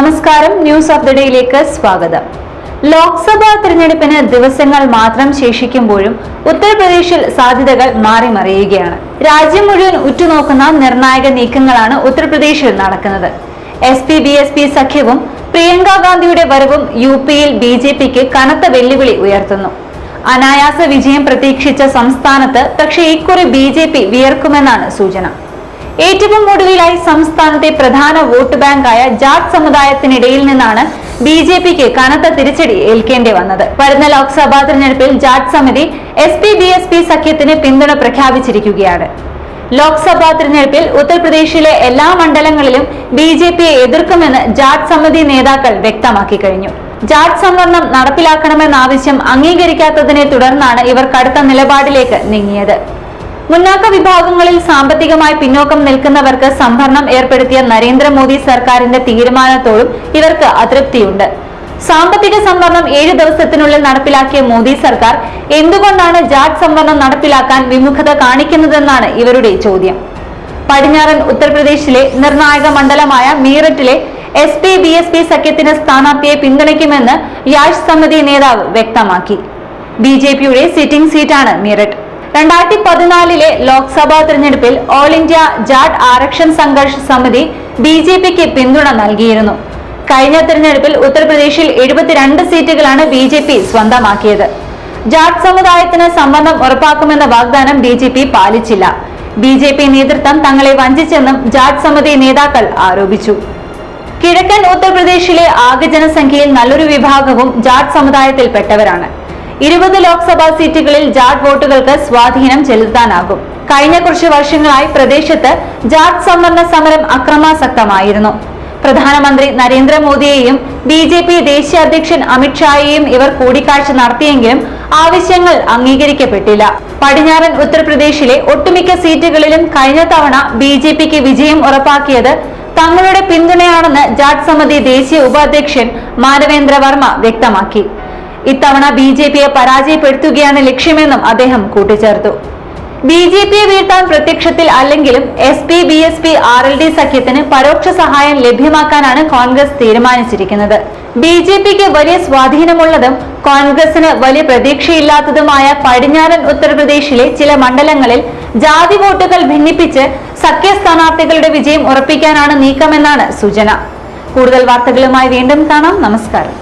നമസ്കാരം. News of the ഡേയിലേക്ക് സ്വാഗതം. ലോക്സഭാ തിരഞ്ഞെടുപ്പിന് ദിവസങ്ങൾ മാത്രം ശേഷിക്കുമ്പോഴും ഉത്തർപ്രദേശിൽ സാധ്യതകൾ മാറിമറിയുകയാണ്. രാജ്യം മുഴുവൻ ഉറ്റുനോക്കുന്ന നിർണായക നീക്കങ്ങളാണ് ഉത്തർപ്രദേശിൽ നടക്കുന്നത്. S P B S P സഖ്യവും പ്രിയങ്ക ഗാന്ധിയുടെ വരവും യു പിയിൽ ബി ജെ പിക്ക് കനത്ത വെല്ലുവിളി ഉയർത്തുന്നു. അനായാസ വിജയം പ്രതീക്ഷിച്ച സംസ്ഥാനത്ത് പക്ഷേ ഇക്കുറി ബി ജെ പി വിയർക്കുമെന്നാണ് സൂചന. ഏറ്റവും ഒടുവിലായി സംസ്ഥാനത്തെ പ്രധാന വോട്ട് ബാങ്കായ ജാട്ട് സമുദായത്തിനിടയിൽ നിന്നാണ് ബി ജെ പിക്ക് കനത്ത തിരിച്ചടി ഏൽക്കേണ്ടി വന്നത്. വരുന്ന ലോക്സഭാ തെരഞ്ഞെടുപ്പിൽ Jat Samiti S P B S P സഖ്യത്തിന് പിന്തുണ പ്രഖ്യാപിച്ചിരിക്കുകയാണ്. ലോക്സഭാ തെരഞ്ഞെടുപ്പിൽ ഉത്തർപ്രദേശിലെ എല്ലാ മണ്ഡലങ്ങളിലും ബി ജെ പിയെ എതിർക്കുമെന്ന് ജാട്ട് സമിതി നേതാക്കൾ വ്യക്തമാക്കി കഴിഞ്ഞു. ജാട്ട് സംവരണം നടപ്പിലാക്കണമെന്ന ആവശ്യം അംഗീകരിക്കാത്തതിനെ തുടർന്നാണ് ഇവർ കടുത്ത നിലപാടിലേക്ക് നീങ്ങിയത്. മുന്നാക്ക വിഭാഗങ്ങളിൽ സാമ്പത്തികമായി പിന്നോക്കം നിൽക്കുന്നവർക്ക് സംഭരണം ഏർപ്പെടുത്തിയ നരേന്ദ്രമോദി സർക്കാരിന്റെ തീരുമാനത്തോടും ഇവർക്ക് അതൃപ്തിയുണ്ട്. സാമ്പത്തിക സംവരണം ഏഴ് ദിവസത്തിനുള്ളിൽ നടപ്പിലാക്കിയ മോദി സർക്കാർ എന്തുകൊണ്ടാണ് ജാറ്റ് സംവരണം നടപ്പിലാക്കാൻ വിമുഖത കാണിക്കുന്നതെന്നാണ് ഇവരുടെ ചോദ്യം. പടിഞ്ഞാറൻ ഉത്തർപ്രദേശിലെ നിർണായക മണ്ഡലമായ മീററ്റിലെ S P B S P സഖ്യത്തിന് സ്ഥാനാർത്ഥിയെ പിന്തുണയ്ക്കുമെന്ന് യാഷ് സമിതി നേതാവ് വ്യക്തമാക്കി. ബി ജെ പിയുടെ സിറ്റിംഗ് സീറ്റാണ് മീററ്റ്. രണ്ടായിരത്തി പതിനാലിലെ ലോക്സഭാ തെരഞ്ഞെടുപ്പിൽ ഓൾ ഇന്ത്യ ജാട്ട് ആരക്ഷൻ സംഘർഷ സമിതി ബി ജെ പിക്ക് പിന്തുണ നൽകിയിരുന്നു. കഴിഞ്ഞ തെരഞ്ഞെടുപ്പിൽ ഉത്തർപ്രദേശിൽ എഴുപത്തിരണ്ട് സീറ്റുകളാണ് ബി ജെ പി സ്വന്തമാക്കിയത്. ജാട്ട് സമുദായത്തിന് സംബന്ധം ഉറപ്പാക്കുമെന്ന വാഗ്ദാനം ബി ജെ പി പാലിച്ചില്ല. ബി ജെ പി നേതൃത്വം തങ്ങളെ വഞ്ചിച്ചെന്നും ജാട്ട് സമിതി നേതാക്കൾ ആരോപിച്ചു. കിഴക്കൻ ഉത്തർപ്രദേശിലെ ആകെ ജനസംഖ്യയിൽ നല്ലൊരു വിഭാഗവും ജാട്ട് സമുദായത്തിൽപ്പെട്ടവരാണ്. ഇരുപത് ലോക്സഭാ സീറ്റുകളിൽ ജാഡ് വോട്ടുകൾക്ക് സ്വാധീനം ചെലുത്താനാകും. കഴിഞ്ഞ കുറച്ച് വർഷങ്ങളായി പ്രദേശത്ത് ജാഡ് സംവരണ സമരം അക്രമാസക്തമായിരുന്നു. പ്രധാനമന്ത്രി നരേന്ദ്രമോദിയെയും ബി ജെ പി ദേശീയ അധ്യക്ഷൻ അമിത്ഷായെയും ഇവർ കൂടിക്കാഴ്ച നടത്തിയെങ്കിലും ആവശ്യങ്ങൾ അംഗീകരിക്കപ്പെട്ടില്ല. പടിഞ്ഞാറൻ ഉത്തർപ്രദേശിലെ ഒട്ടുമിക്ക സീറ്റുകളിലും കഴിഞ്ഞ തവണ ബി ജെ പിക്ക് വിജയം ഉറപ്പാക്കിയത് തങ്ങളുടെ പിന്തുണയാണെന്ന് ജാട്ട് സമിതി ദേശീയ ഉപാധ്യക്ഷൻ മാനവേന്ദ്ര വർമ്മ വ്യക്തമാക്കി. ഇത്തവണ ബി ജെ പിയെ പരാജയപ്പെടുത്തുകയാണ് ലക്ഷ്യമെന്നും അദ്ദേഹം കൂട്ടിച്ചേർത്തു. ബി ജെ പിയെ വീഴ്ത്താൻ പ്രത്യക്ഷത്തിൽ അല്ലെങ്കിലും S P B S P R L D സഖ്യത്തിന് പരോക്ഷ സഹായം ലഭ്യമാക്കാനാണ് കോൺഗ്രസ് തീരുമാനിച്ചിരിക്കുന്നത്. ബി ജെ പിക്ക് വലിയ സ്വാധീനമുള്ളതും കോൺഗ്രസിന് വലിയ പ്രതീക്ഷയില്ലാത്തതുമായ പടിഞ്ഞാറൻ ഉത്തർപ്രദേശിലെ ചില മണ്ഡലങ്ങളിൽ ജാതി വോട്ടുകൾ ഭിന്നിപ്പിച്ച് സഖ്യ സ്ഥാനാർത്ഥികളുടെ വിജയം ഉറപ്പിക്കാനാണ് നീക്കമെന്നാണ് സൂചന. കൂടുതൽ വാർത്തകളുമായി വീണ്ടും കാണാം. നമസ്കാരം.